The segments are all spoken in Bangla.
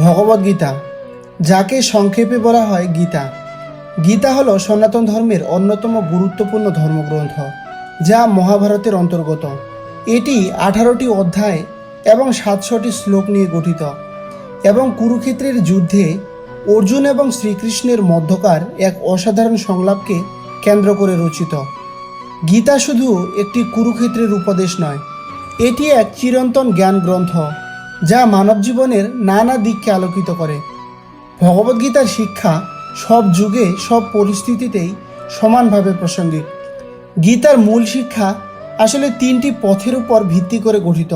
ভগবদ্গীতা যাকে সংক্ষেপে বলা হয় গীতা। গীতা হলো সনাতন ধর্মের অন্যতম গুরুত্বপূর্ণ ধর্মগ্রন্থ, যা মহাভারতের অন্তর্গত। এটি আঠারোটি অধ্যায় এবং সাতশোটি শ্লোক নিয়ে গঠিত এবং কুরুক্ষেত্রের যুদ্ধে অর্জুন এবং শ্রীকৃষ্ণের মধ্যকার এক অসাধারণ সংলাপকে কেন্দ্র করে রচিত। গীতা শুধু একটি কুরুক্ষেত্রের উপদেশ নয়, এটি এক চিরন্তন জ্ঞান গ্রন্থ যা মানব জীবনের নানা দিককে আলোকিত করে। ভগবদ্গীতার শিক্ষা সব যুগে, সব পরিস্থিতিতেই সমানভাবে প্রাসঙ্গিক। গীতার মূল শিক্ষা আসলে তিনটি পথের উপর ভিত্তি করে গঠিত।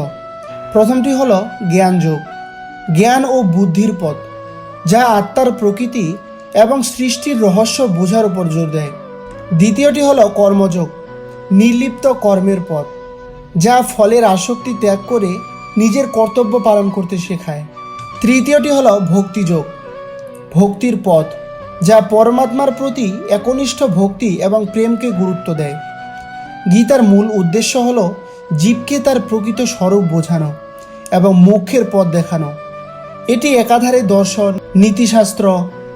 প্রথমটি হল জ্ঞানযোগ। জ্ঞান ও বুদ্ধির পথ, যা আত্মার প্রকৃতি এবং সৃষ্টির রহস্য বোঝার উপর জোর দেয়। দ্বিতীয়টি হল কর্মযোগ, নির্লিপ্ত কর্মের পথ, যা ফলের আসক্তি ত্যাগ করে নিজের কর্তব্য পালন করতে শেখায়। তৃতীয়টি হল ভক্তিযোগ ভক্তির পথ, যা পরমাত্মার প্রতি একনিষ্ঠ ভক্তি এবং প্রেমকে গুরুত্ব দেয়। গীতার মূল উদ্দেশ্য হল জীবকে তার প্রকৃত স্বরূপ বোঝানো এবং মোক্ষের পথ দেখানো। এটি একাধারে দর্শন, নীতিশাস্ত্র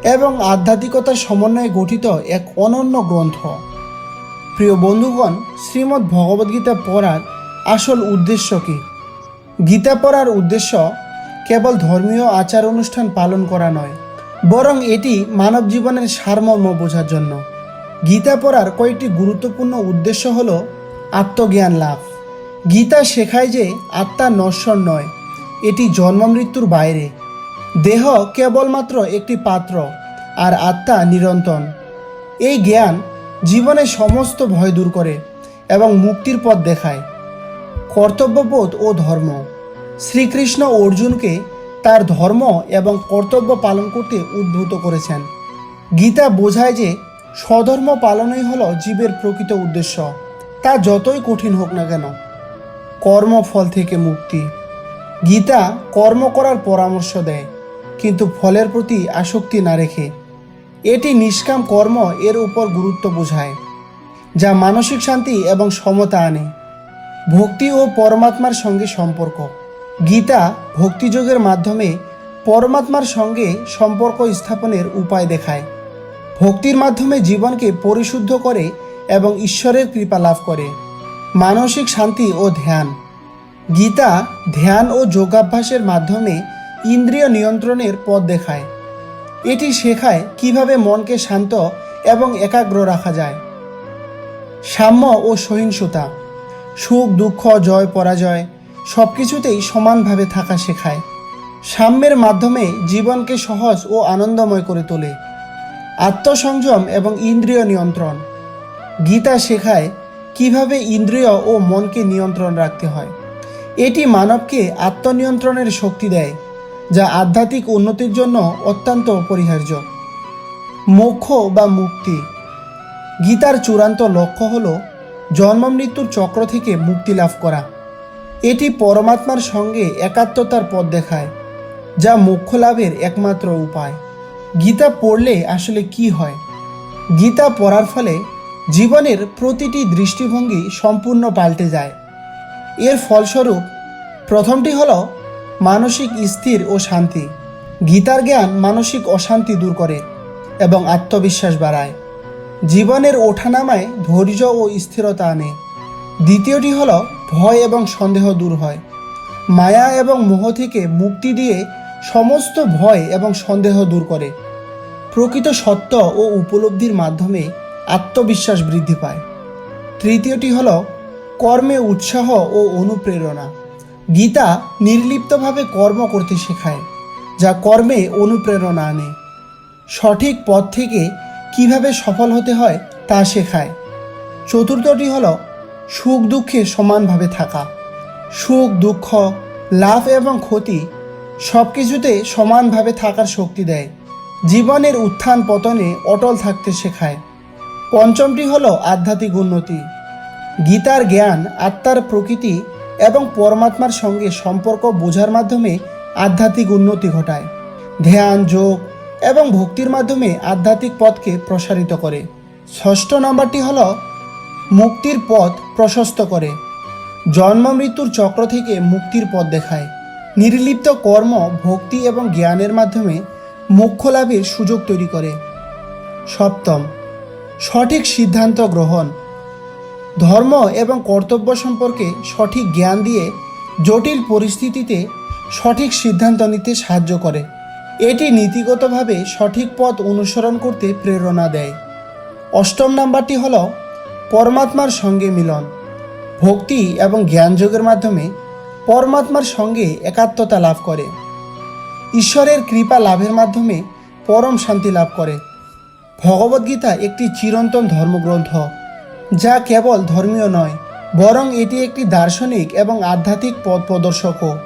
এবং আধ্যাত্মিকতার সমন্বয়ে গঠিত এক অনন্য গ্রন্থ। প্রিয় বন্ধুগণ, শ্রীমদ্ ভগবদ্গীতা পড়ার আসল উদ্দেশ্য কী? গীতা পড়ার উদ্দেশ্য কেবল ধর্মীয় আচার অনুষ্ঠান পালন করা নয়, বরং এটি মানব জীবনের সারমর্ম বোঝার জন্য। গীতা পড়ার কয়েকটি গুরুত্বপূর্ণ উদ্দেশ্য হল আত্মজ্ঞান লাভ। গীতা শেখায় যে আত্মা নশ্বর নয়, এটি জন্ম মৃত্যুর বাইরে। দেহ কেবলমাত্র একটি পাত্র, আর আত্মা নিরন্তন এই জ্ঞান জীবনের সমস্ত ভয় দূর করে এবং মুক্তির পথ দেখায়। কর্তব্যবোধ ও ধর্ম। শ্রীকৃষ্ণ অর্জুনকে তার ধর্ম এবং কর্তব্য পালন করতে উদ্ভূত করেছেন। গীতা বোঝায় যে স্বধর্ম পালনই হল জীবের প্রকৃত উদ্দেশ্য। তা যতই কঠিন হোক না কেন, কর্মফল থেকে মুক্তি। গীতা কর্ম করার পরামর্শ দেয়, কিন্তু ফলের প্রতি আসক্তি না রেখে। এটি নিষ্কাম কর্ম এর উপর গুরুত্ব বোঝায়, যা মানসিক শান্তি এবং সমতা আনে। ভক্তি ও পরমাত্মার সঙ্গে সম্পর্ক। গীতা ভক্তিযোগের মাধ্যমে পরমাত্মার সঙ্গে সম্পর্ক স্থাপনের উপায় দেখায়। ভক্তির মাধ্যমে জীবনকে পরিশুদ্ধ করে এবং ঈশ্বরের কৃপা লাভ করে। মানসিক শান্তি ও ধ্যান। গীতা ধ্যান ও যোগাভ্যাসের মাধ্যমে ইন্দ্রিয় নিয়ন্ত্রণের পথ দেখায়। এটি শেখায় কীভাবে মনকে শান্ত এবং একাগ্র রাখা যায়। সাম্য ও সহিংসতা। সুখ, দুঃখ, জয়, পরাজয় সব কিছুতেই সমানভাবে থাকা শেখায়। সাম্যের মাধ্যমে জীবনকে সহজ ও আনন্দময় করে তোলে। আত্মসংযম এবং ইন্দ্রিয় নিয়ন্ত্রণ। গীতা শেখায় কীভাবে ইন্দ্রিয় ও মনকে নিয়ন্ত্রণ রাখতে হয়। এটি মানবকে আত্মনিয়ন্ত্রণের শক্তি দেয়, যা আধ্যাত্মিক উন্নতির জন্য অত্যন্ত অপরিহার্য। মোক্ষ বা মুক্তি। গীতার চূড়ান্ত লক্ষ্য হল জন্ম মৃত্যুর চক্র থেকে মুক্তি লাভ করা। এটি পরমাত্মার সঙ্গে একাত্মতার পথ দেখায়, যা মোক্ষ লাভের একমাত্র উপায়। গীতা পড়লে আসলে কি হয়? গীতা পড়ার ফলে জীবনের প্রতিটি দৃষ্টিভঙ্গি সম্পূর্ণ পাল্টে যায়। এর ফলস্বরূপ, প্রথমটি হল মানসিক স্থির ও শান্তি। গীতার জ্ঞান মানসিক অশান্তি দূর করে এবং আত্মবিশ্বাস বাড়ায়। জীবনের ওঠানামায় ধৈর্য ও স্থিরতা আনে। দ্বিতীয়টি হল ভয় এবং সন্দেহ দূর হয়। মায়া এবং মোহ থেকে মুক্তি দিয়ে সমস্ত ভয় এবং সন্দেহ দূর করে। প্রকৃত সত্য ও উপলব্ধির মাধ্যমে আত্মবিশ্বাস বৃদ্ধি পায়। তৃতীয়টি হল কর্মে উৎসাহ ও অনুপ্রেরণা। গীতা নির্লিপ্তভাবে কর্ম করতে শেখায়, যা কর্মে অনুপ্রেরণা আনে। সঠিক পথ থেকে কীভাবে সফল হতে হয় তা শেখায়। চতুর্থটি হল সুখ দুঃখে সমানভাবে থাকা। সুখ, দুঃখ, লাভ এবং ক্ষতি সব কিছুতে সমানভাবে থাকার শক্তি দেয়। জীবনের উত্থান পতনে অটল থাকতে শেখায়। পঞ্চমটি হল আধ্যাত্মিক উন্নতি। গীতার জ্ঞান, আত্মার প্রকৃতি এবং পরমাত্মার সঙ্গে সম্পর্ক বোঝার মাধ্যমে আধ্যাত্মিক উন্নতি ঘটায়। ধ্যান, যোগ এবং ভক্তির মাধ্যমে আধ্যাত্মিক পথকে প্রসারিত করে। ষষ্ঠ নাম্বারটি হল, মুক্তির পথ প্রশস্ত করে। জন্ম মৃত্যুর চক্র থেকে মুক্তির পথ দেখায়। নির্লিপ্ত কর্ম, ভক্তি এবং জ্ঞানের মাধ্যমে মোক্ষ লাভের সুযোগ তৈরি করে। সপ্তম, সঠিক সিদ্ধান্ত গ্রহণ। ধর্ম এবং কর্তব্য সম্পর্কে সঠিক জ্ঞান দিয়ে জটিল পরিস্থিতিতে সঠিক সিদ্ধান্ত নিতে সাহায্য করে। এটি নীতিগতভাবে সঠিক পথ অনুসরণ করতে প্রেরণা দেয়। অষ্টম নাম্বারটি হল পরমাত্মার সঙ্গে মিলন। ভক্তি এবং জ্ঞানযোগের মাধ্যমে পরমাত্মার সঙ্গে একাত্মতা লাভ করে। ঈশ্বরের কৃপা লাভের মাধ্যমে পরম শান্তি লাভ করে। ভগবদ্গীতা একটি চিরন্তন ধর্মগ্রন্থ, যা কেবল ধর্মীয় নয়, বরং এটি একটি দার্শনিক এবং আধ্যাত্মিক পথ প্রদর্শকও।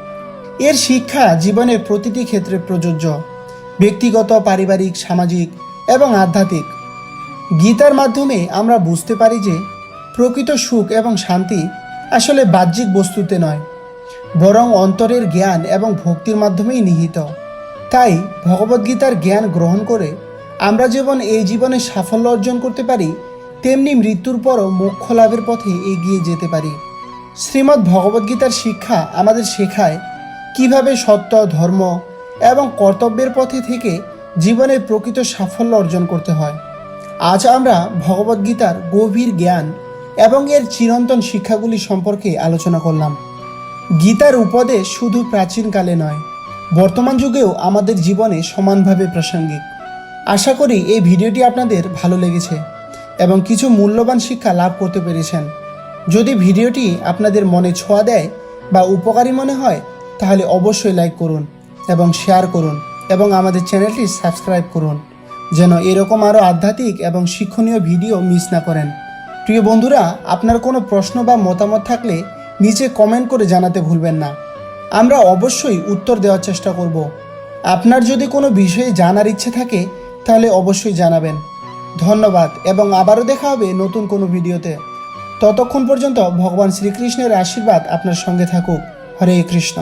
এর শিক্ষা জীবনের প্রতিটি ক্ষেত্রে প্রযোজ্য। ব্যক্তিগত, পারিবারিক, সামাজিক এবং আধ্যাত্মিক। গীতার মাধ্যমে আমরা বুঝতে পারি যে প্রকৃত সুখ এবং শান্তি আসলে বাহ্যিক বস্তুতে নয়, বরং অন্তরের জ্ঞান এবং ভক্তির মাধ্যমেই নিহিত। তাই ভগবদ্গীতার জ্ঞান গ্রহণ করে আমরা যেমন এই জীবনে সাফল্য অর্জন করতে পারি, তেমনি মৃত্যুর পরও মোক্ষ লাভের পথে এগিয়ে যেতে পারি। শ্রীমদ্ ভগবদ্গীতার শিক্ষা আমাদের শেখায় কীভাবে সত্য, ধর্ম এবং কর্তব্যের পথে থেকে জীবনের প্রকৃত সাফল্য অর্জন করতে হয়। আজ আমরা ভগবদ্গীতার গভীর জ্ঞান এবং এর চিরন্তন শিক্ষাগুলি সম্পর্কে আলোচনা করলাম। গীতার উপদেশ শুধু প্রাচীনকালে নয়, বর্তমান যুগেও আমাদের জীবনে সমানভাবে প্রাসঙ্গিক। আশা করি এই ভিডিওটি আপনাদের ভালো লেগেছে এবং কিছু মূল্যবান শিক্ষা লাভ করতে পেরেছেন। যদি ভিডিওটি আপনাদের মনে ছোঁয়া দেয় বা উপকারী মনে হয় তাহলে অবশ্যই লাইক করুন এবং শেয়ার করুন এবং আমাদের চ্যানেলটি সাবস্ক্রাইব করুন, যেন এরকম আরও আধ্যাত্মিক এবং শিক্ষণীয় ভিডিও মিস না করেন। প্রিয় বন্ধুরা, আপনার কোনো প্রশ্ন বা মতামত থাকলে নিচে কমেন্ট করে জানাতে ভুলবেন না। আমরা অবশ্যই উত্তর দেওয়ার চেষ্টা করব। আপনার যদি কোনো বিষয়ে জানার ইচ্ছে থাকে, তাহলে অবশ্যই জানাবেন। ধন্যবাদ এবং আবারও দেখা হবে নতুন কোনো ভিডিওতে। ততক্ষণ পর্যন্ত ভগবান শ্রীকৃষ্ণের আশীর্বাদ আপনার সঙ্গে থাকুক। হরে কৃষ্ণ।